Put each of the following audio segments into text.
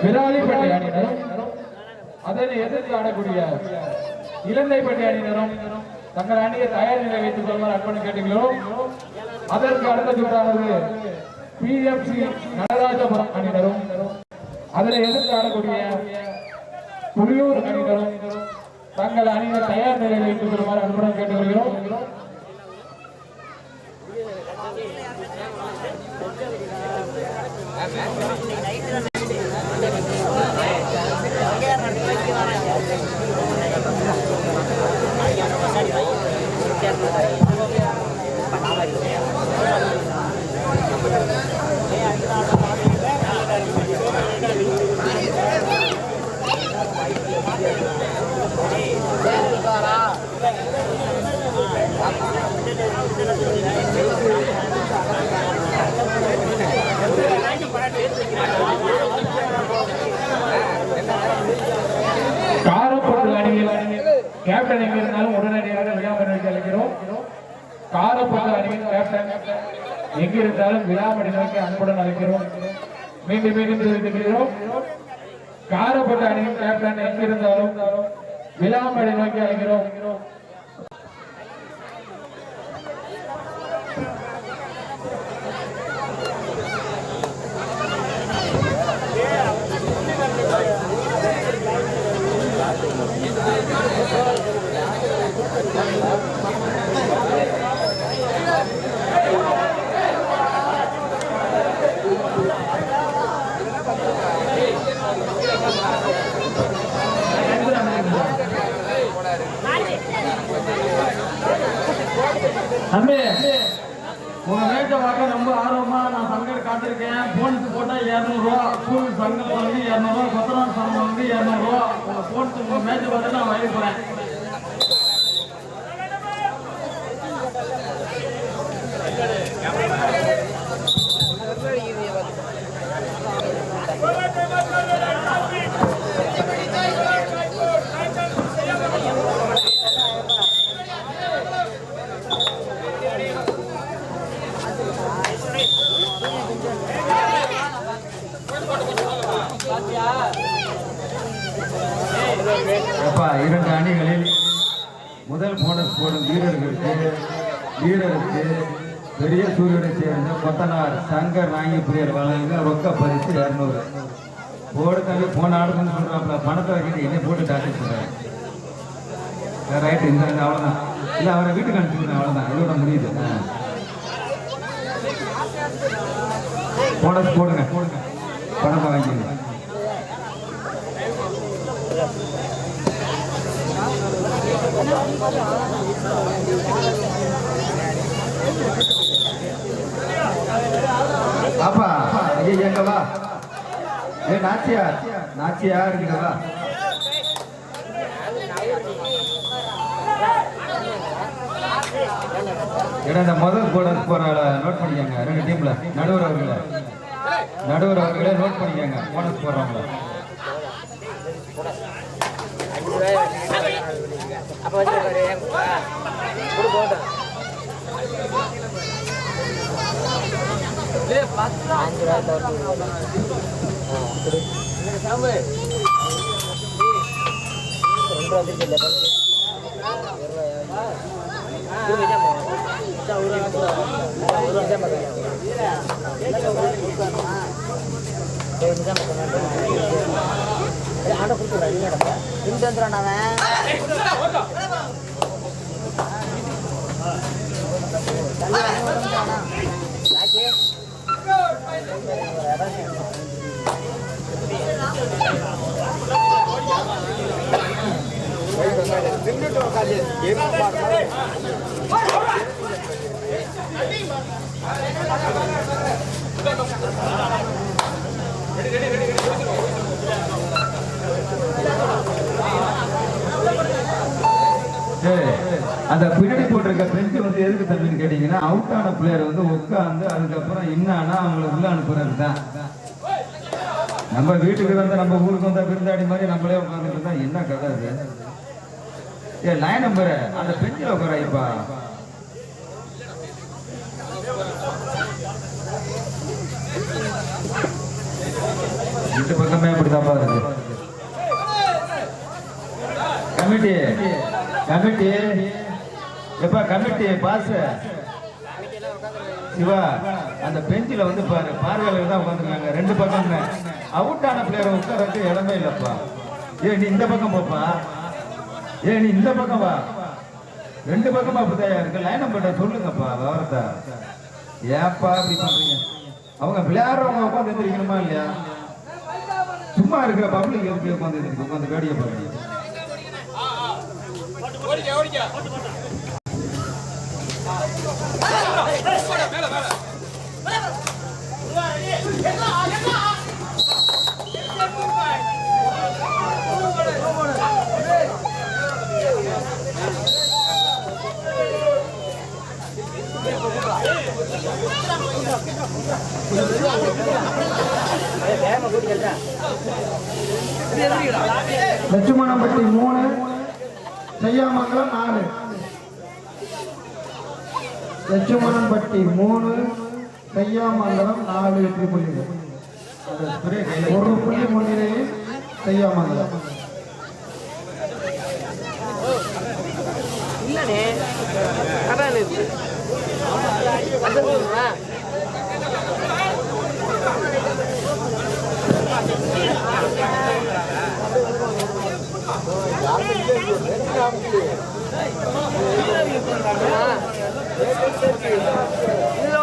விராலிப்பட்டி அணியினரும் அதனை எதிர்த்து ஆடக்கூடிய இலந்தைப்பட்டி அணியினரும் தங்கள் அணியை தயார் நிலை வைத்துக் கொள்வார் அன்பனு கேட்டீங்களோ அதற்கு அடுத்த சுற்றானது பிஎம்சி நடராஜபுரம் அணியினரும் அதனை எதிர்த்து ஆடக்கூடிய புலியூர் அணியினரும் தங்கள் அணியை தயார் நிலை வைத்துக் கொள்வார் அன்புடன் கேட்டுக்கொள்கிறோம் காரப்பட்டு அணியில் கேப்டன் எங்க இருந்தாலும் உடனடியாக விழாமணி அழைக்கிறோம். காரப்பட்டு அணியின் கேப்டன் எங்க இருந்தாலும் விழாமணி நோக்கி அன்புடன் அழைக்கிறோம். மீண்டும் மீண்டும் தெரிவித்துக்கிறோம். காரப்பட்டு அணியின் கேப்டன் எங்க இருந்தாலும் விழாமணி நோக்கி அழைக்கிறோம். தம்பி உங்க ரேட்டை பார்க்க ரொம்ப ஆர்வமா நான் சங்கர் காத்திருக்கேன் போனுக்கு போட்டா இரநூறுவா ஸ்கூல் சங்கம் வந்து இரநூறுவா கொத்தனார் சங்கம் வந்து இரநூறுவா. உங்க போட்டு உங்க மேட்சை பார்த்து நான் வாங்கி போறேன் அப்பா இரண்டு அணிகளில் முதல் போனஸ் போடும் வீரர்களுக்கு வீரருக்கு பெரிய சூரியனை சேர்ந்த கொத்தனார் சங்கர் நாயப்பிரியர் வழங்க ரொக்க பரிசு இரநூறு. போடுத்தாலே போன ஆடுதுன்னு சொல்கிறாப்புல பணத்தை வைக்கிட்டு என்ன போட்டு டாக்டர் சொல்றாரு ரைட்டு இந்த இந்த அவ்வளோதான் இல்லை அவரை வீட்டுக்கு அனுப்பிச்சுக்கிறேன் அவ்வளோதான் இதோட முடியுது. போனஸ் போடுங்க போடுங்க. பணத்தை வாங்கிடுங்க. அப்பா ஐயா எங்கவா ஏ நாச்சியார் நாச்சியார் இருக்கவா வா. இந்த முதல் போட போற நோட் பண்ணிக்கங்க. ரெண்டு டீம்ல நடுவர் அவர்கள. நடுவர் அவர்களே நோட் பண்ணிக்கங்க. போனஸ் போடுறவங்கள அப்ப வச்சிருக்காரு கொடு போட்டோம் அஞ்சு ரூபா தவிர்த்து சாம்பு ரெண்டு ரூபா திருப்பி இல்லை ஒரு நிஜம் ஒரு நிஜம் ஆண்டை கொடுத்துருவா இல்லைடா திரும்பி வந்துடுறான் அவன். அந்த பின்னாடி போட்டிருக்க பெஞ்சு வந்து எதுக்கு தம்பின்னு கேட்டீங்கன்னா அவுட் ஆன பிளேயர் வந்து உட்காந்து அதுக்கப்புறம் இன்னானா அவங்கள உள்ள அனுப்புறது தான் நம்ம வீட்டுக்கு வந்து நம்ம ஊருக்கு வந்தா விருந்தாடி மாதிரி நம்மளே உட்காந்துட்டு இருந்தா என்ன கதை அது? ஏ லைன் நம்பர் அந்த பெஞ்சில் உட்கார இப்பா இந்த பக்கமே அப்படிதான் பாருங்க. கமிட்டி. கமிட்டி. எப்பா கமிட்டி பாஸ் சிவா அந்த பெஞ்சில வந்து பாரு பார்வையாளர் தான் உட்காந்துருக்காங்க ரெண்டு பக்கம் அவுட் ஆன பிளேயரை உட்காரக்கு இடமே இல்லப்பா. ஏ நீ இந்த பக்கம் போப்பா. ஏ நீ இந்த பக்கம் வா. ரெண்டு பக்கமா அப்படிதான் இருக்கு. லைன் நம்பர் சொல்லுங்கப்பா விவரத்தை. ஏப்பா அப்படி பண்றீங்க? அவங்க விளையாடுறவங்க உட்காந்து எந்திரிக்கணுமா இல்லையா? சும்மா இருக்கிற பப்ளிக் எதுக்கு உட்காந்து எந்திரிக்க உட்காந்து வேடியை பாருங்க லட்சுமணம்பட்டி மூணு செய்யாமங்கலம் நாலு. லட்சுமணம்பட்டி மூணு செய்யாமங்கலம் நாலு வெற்றி புள்ளிகள். ஒரு புள்ளி முன்னிலையில் செய்யாமங்கலம். இல்லனே அதான் இருக்கு வந்துருக்குங்களா இதுல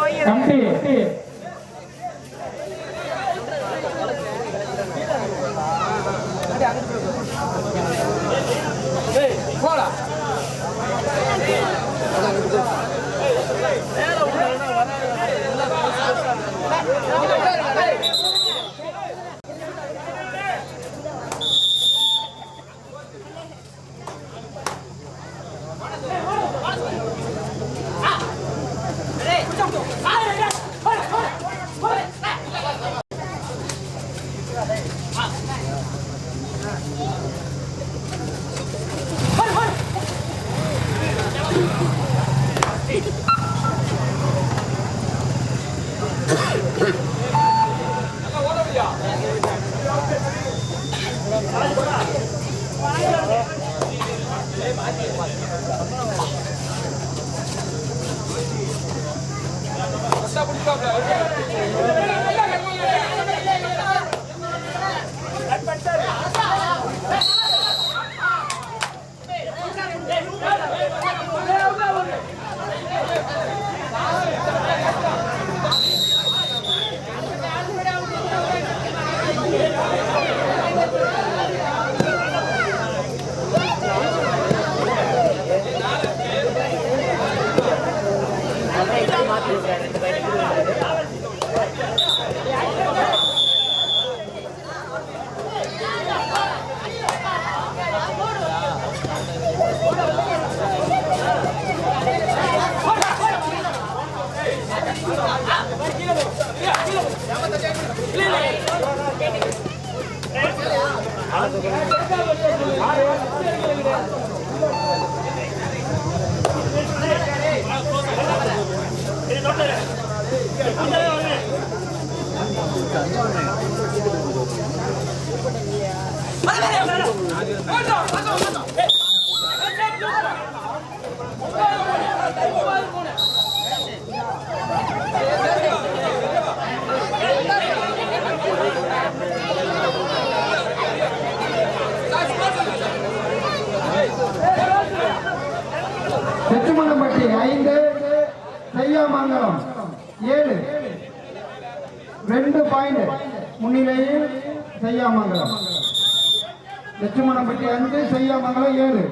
லட்சுமணம்பட்டி அஞ்சு செய்யாமங்கலம் ஏழு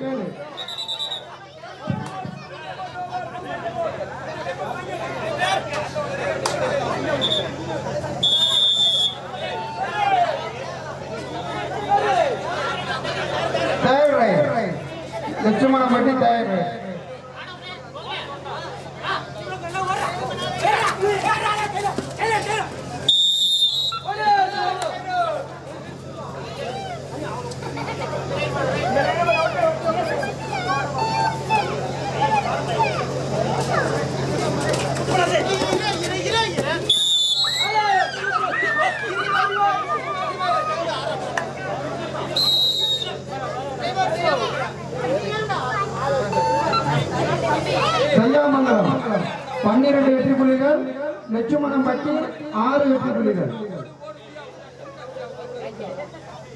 தேர்ட் தயார் செச்சுமணம் பட்டி ஆறு வெற்றி புள்ளிகள்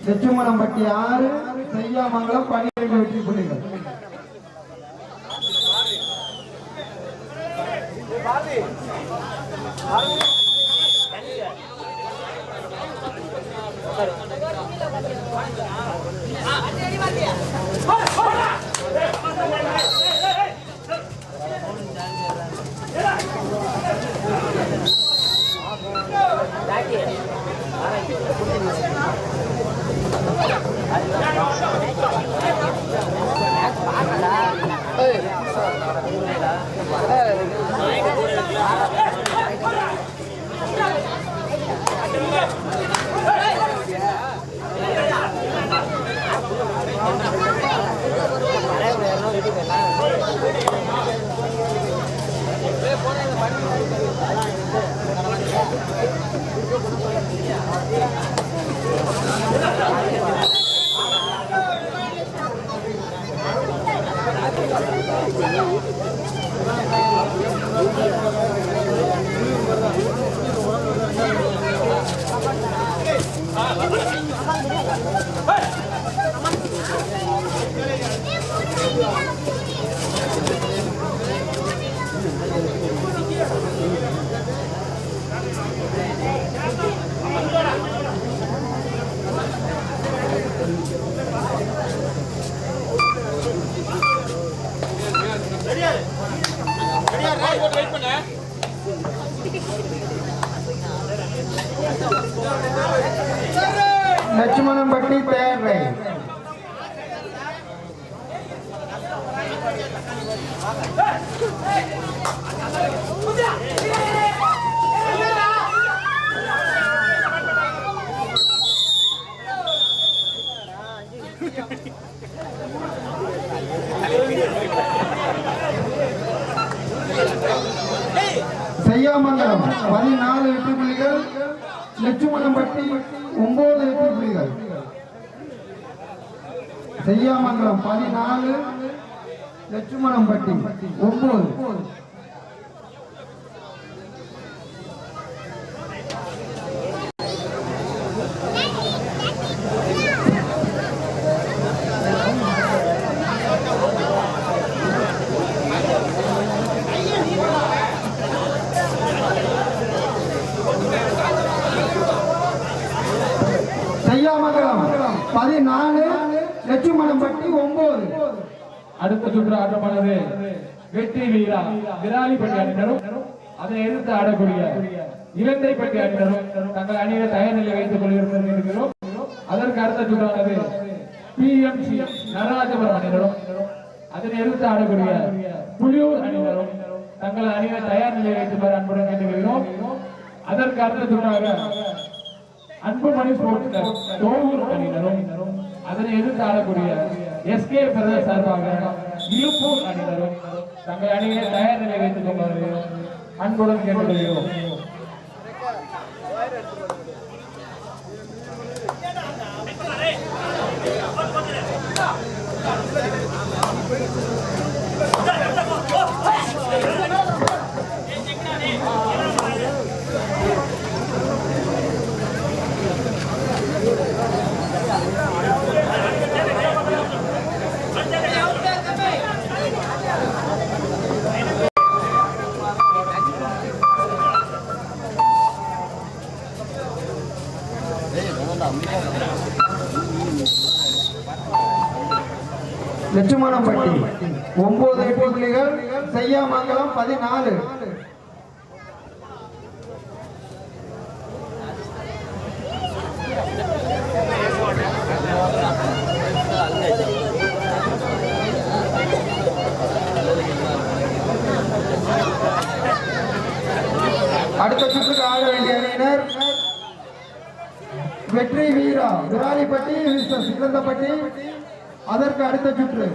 லட்சுமணம்பட்டி ஆறு செய்யாமங்கலம் பன்னிரண்டு வெற்றி புள்ளிகள் லட்சுமணம்பட்டி தேர்ட் ரைட் செய்யாமங்கலம் பதினாலு வெற்றி புள்ளிகள் லட்சுமணம்பட்டி ஒன்பது வெற்றி புள்ளிகள் செய்யாமங்கலம் பதினாலு லட்சுமணம்பட்டி ஒன்பது செய்யாமங்கலம் பதினாலு லட்சுமணம்பட்டி ஒன்பது அடுத்த சுற்று ஆட்டமானது வெற்றி வீரா விராலிப்பட்டி அணியினரும் அதை எதிர்த்து ஆடக்கூடிய இலந்தைப்பட்டி அணியினரும் தங்கள் அணியை தயார் நிலை வைத்துக் கொள்கிறோம் அதற்கு அடுத்த சுற்றானது பிஎம்சி நடராஜபுரம் அணியினரும் அதனை எதிர்த்து ஆடக்கூடிய புலியூர் அணியினரும் தங்கள் அணியை தயார் நிலை வைத்துமாறு அன்புடன் கேட்டுக்கொள்கிறோம் அதற்கு அடுத்த சுற்றாக அன்புமணி ஸ்போர்ட்ஸ் தோவூர் அணியினரும் அதனை எதிர்த்து ஆடக்கூடிய எஸ்கே பிரதர் சார்பாக இழுப்பூர் அணியினரும் தங்கள் அணியை தயார் நிலை வைத்துக் கொள்வார்கள். அன்புடன் கேட்டுக்கொள்கிறோம் லட்சுமணம்பட்டி ஒன்பது வெற்றி புள்ளிகள் செய்யாமங்கலம் பதினாலு அடுத்த சுற்றுக்கு ஆட வேண்டிய அணியினர் வெற்றி வீரா விராலிப்பட்டி விசஸ் இளந்தப்பட்டி அதற்கு அடுத்த சுற்று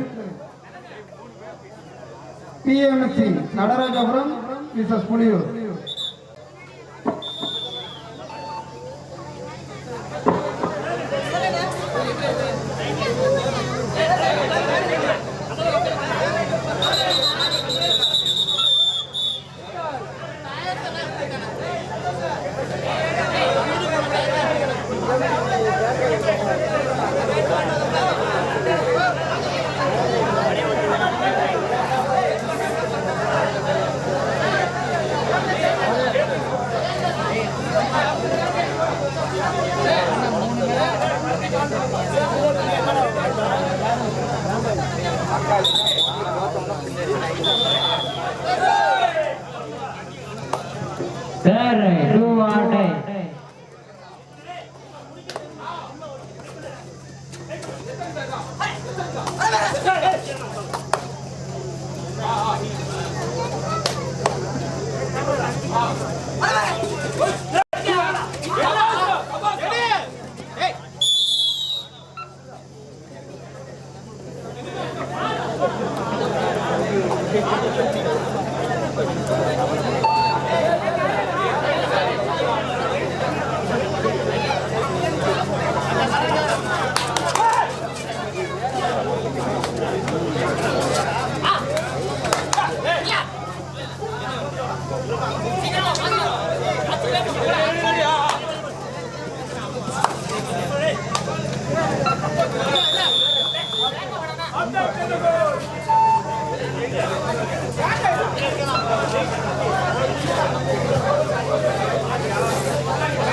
பிஎம்சி நடராஜபுரம் மிஸ்எஸ் புலியூர்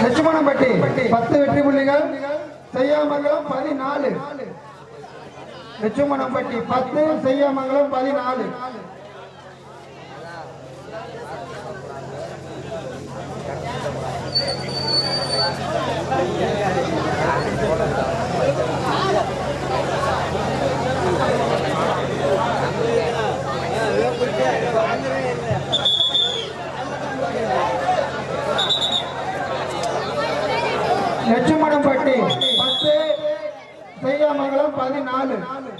லட்சுமணம்பட்டி பத்து வெற்றி புள்ளிகள். செய்யாமங்கலம் பதினாலு. லட்சுமணம்பட்டி பத்து செய்யாமங்கலம் பதினாலு. செய்யாமங்கலம் பதினாலு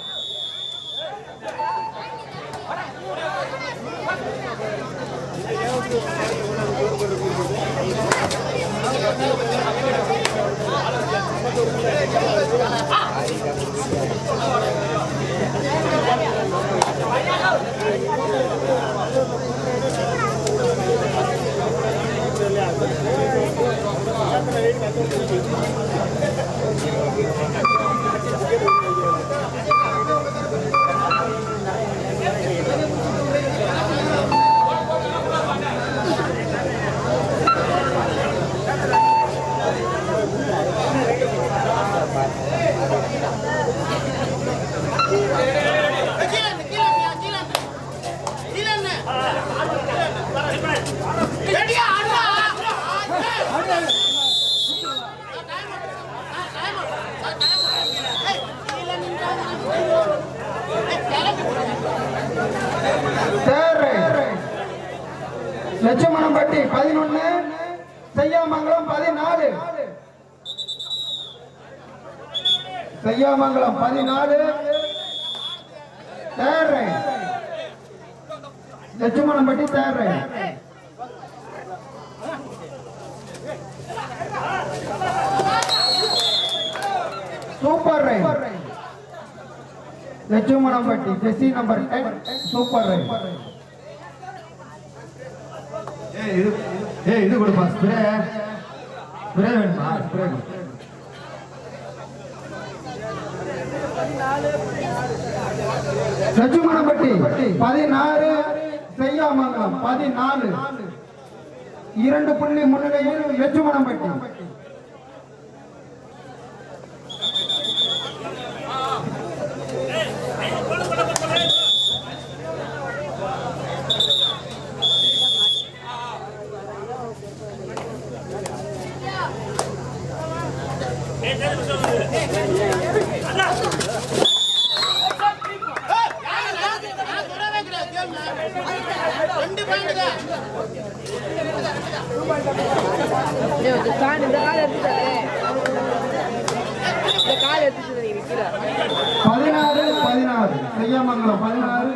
தேர்ரை லட்சுமணம்பட்டி பதினொன்னு செய்யாமங்கலம் பதினாலு மங்களம் பதினாலு. தேர்ரை லட்சுமணம்பட்டி தேர்ரை சூப்பர் ரைட் லட்சுமணம்பட்டி ஜெசி நம்பர் டென் சூப்பர் ரைட் ஏய் இது ஏய் இது கொடுப்பா ஸ்ப்ரே ஸ்ப்ரே வேணுமா? ஸ்ப்ரே லட்சுமணம்பட்டி பதினாறு செய்யாமங்கலம் பதினாலு. இரண்டு புள்ளி முன்னிலையில் லட்சுமணம்பட்டி இந்த கால் இந்த கால் எடுத்துட்டாரு இந்த கால் எடுத்துட்டு நீங்க கீழே பதினாறு பதினாறு. செய்யாமங்கலம் பதினாறு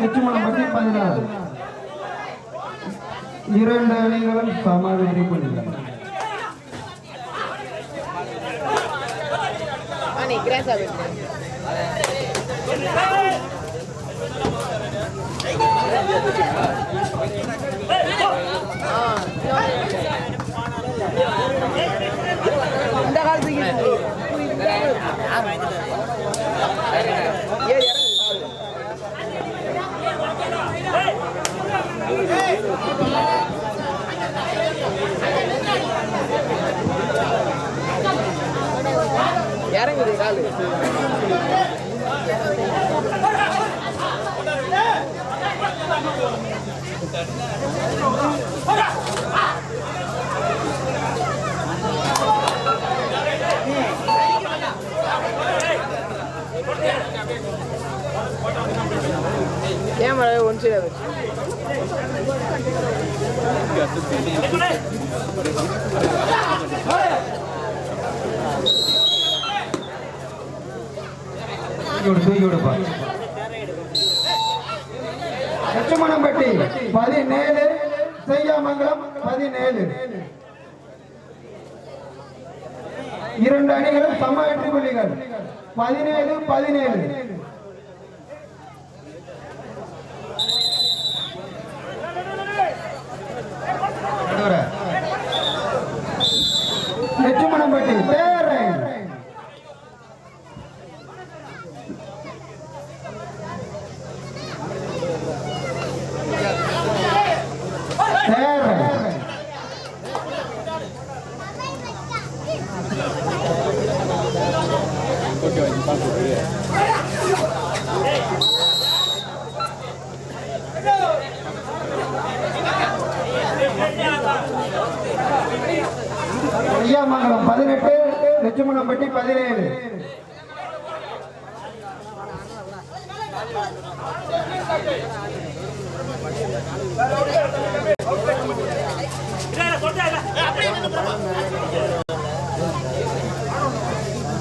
லட்சுமணம்பட்டி பதினாறு. இரண்டு அணிகளும் சம வெற்றி புள்ளிகள் ஆ நீ கிராஸ் ஆகுது இந்த காலத்துக்கு இறங்குது ஒன்று கேமரா ஒன் சைடு வச்சு தூக்கி விடு தூக்கி விடுப்பா லட்சுமணம்பட்டி பதினேழு. செய்யாமங்கலம் பதினேழு. இரண்டு அணிகளும் சம வெற்றி புள்ளிகள். பதினேழு பதினேழு.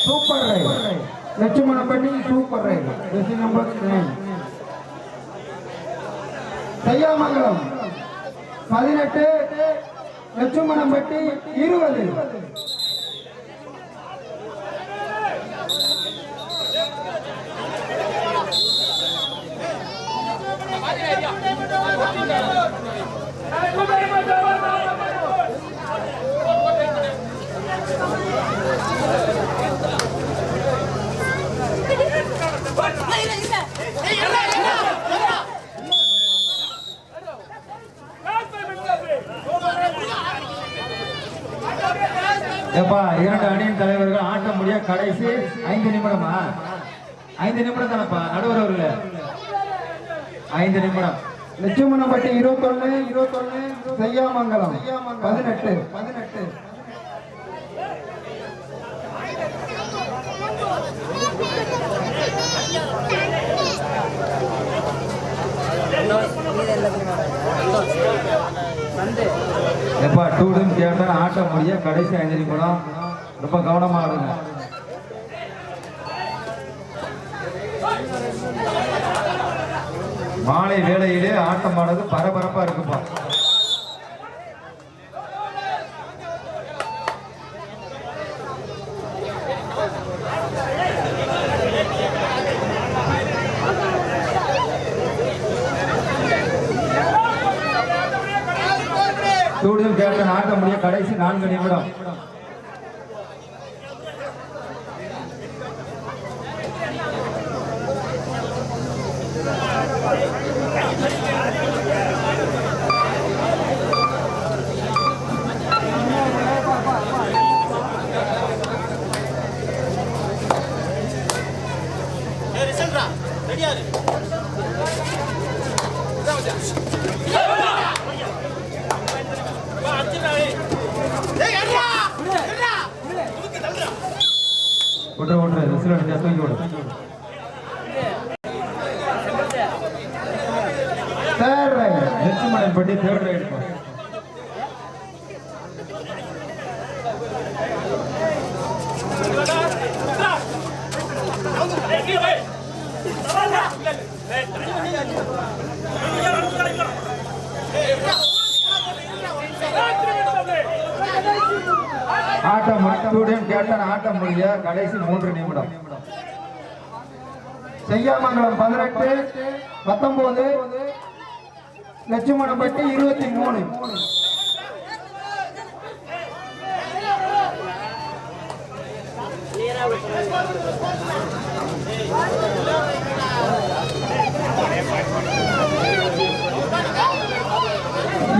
Super right Lakshmanapatti super right jersey number nine Seyyamangalam பதினெட்டு லட்சுமணம்பட்டி இருபது ஏப்பா இரண்டு அணியின் தலைவர்கள் ஆட்டம் முடிய கடைசி ஐந்து நிமிடமா? ஐந்து நிமிடம் தானப்பா நடுவர் அவர்களே. ஐந்து நிமிடம். லட்சுமணம்பட்டி இருபத்தொன்னு இருபத்தொன்னு செய்யாமங்கலம் பதினெட்டு. பதினெட்டு எப்பா டூ டீம் கேப்டன் ஆட்டம் முடிய கடைசி ஐந்து நிமிடம். ரொம்ப கவனமா இருங்க. மாலை வேளையிலே ஆட்டமானது பரபரப்பா இருக்குப்பா. டூ கேப்டன் ஆட்ட முடிய கடைசி நான்கு நிமிடம். Third right Lakshmanan Patti third right ஆட்டம் டூ ஆட்டம் முடிய கடைசி மூன்று நிமிடம். செய்யாமங்கலம் பதினெட்டு பத்தொன்பது லட்சுமணப்பட்டி இருபத்தி மூணு.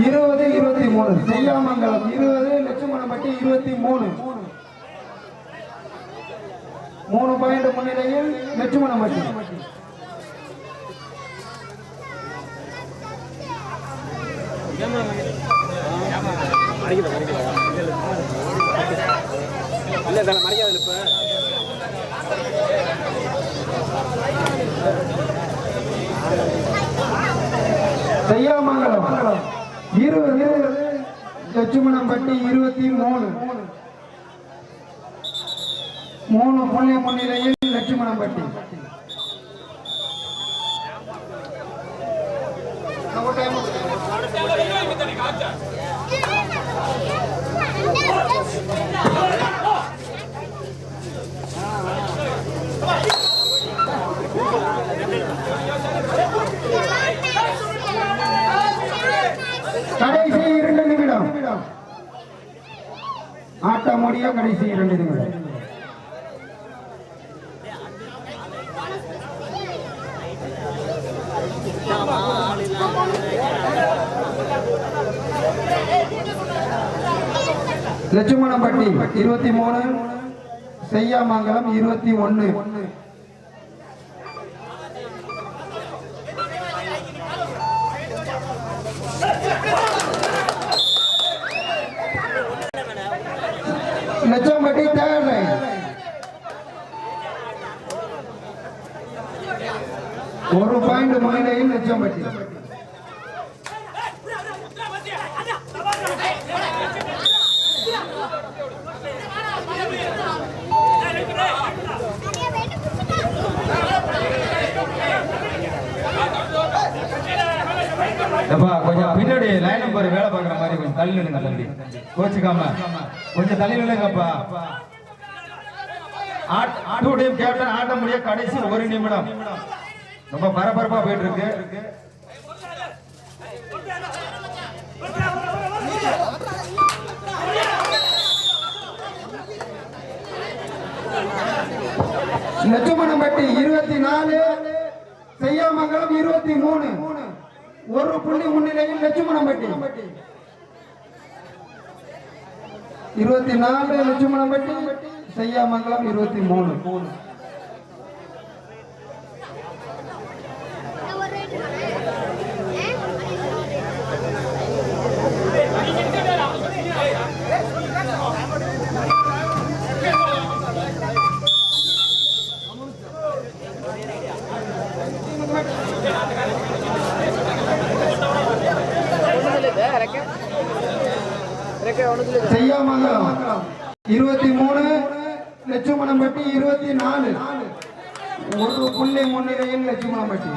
இருபது இருபத்தி மூணு. செய்யாமங்கலம் இருபது லட்சுமணப்பட்டி இருபத்தி மூணு. மூணு பாயிண்ட் முன்னிலையில் லட்சுமணப்பட்டி செய்யாமங்கலம் இருபது லட்சுமணம்பட்டி இருபத்தி மூணு. மூணு புள்ளி முன்னிலையில் லட்சுமணம்பட்டி. கடைசி இரண்டு நிமிடம். ஆட்ட முடிய கடைசி இரண்டு நிமிடம். பட்டி இருபத்தி மூணு செய்யாமங்கலம் இருபத்தி ஒன்னு லட்சம்பட்டி தேர்ட் ரைட் ஒரு பாயிண்ட் முன்னிலையில் லட்சம்பட்டி எப்பா கொஞ்சம் பின்னாடி லைன் நம்பர் வேலை பார்க்குற மாதிரி கொஞ்சம் தள்ளி நில்லுங்க தள்ளி கோச்சிக்காம. கொஞ்சம் தள்ளி நில்லுங்கப்பா ஆட்- டீம் கேப்டன் ஆட்ட முடிய கடைசி ஒரு நிமிடம். ரொம்ப பரபரப்பா போயிட்டு இருக்கு லட்சுமணம்பட்டி இருபத்தி நாலு செய்யாமங்கலம் இருபத்தி மூணு. ஒரு புள்ளி முன்னிலையில் லட்சுமணம்பட்டி இருபத்தி நாலு லட்சுமணம்பட்டி செய்யாமங்கலம் இருபத்தி மூணு இருபத்தி மூணு லட்சுமணம்பட்டி இருபத்தி நாலு. ஒரு புள்ளி முன்னிலையில் லட்சுமணம்பட்டி.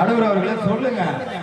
எப்பா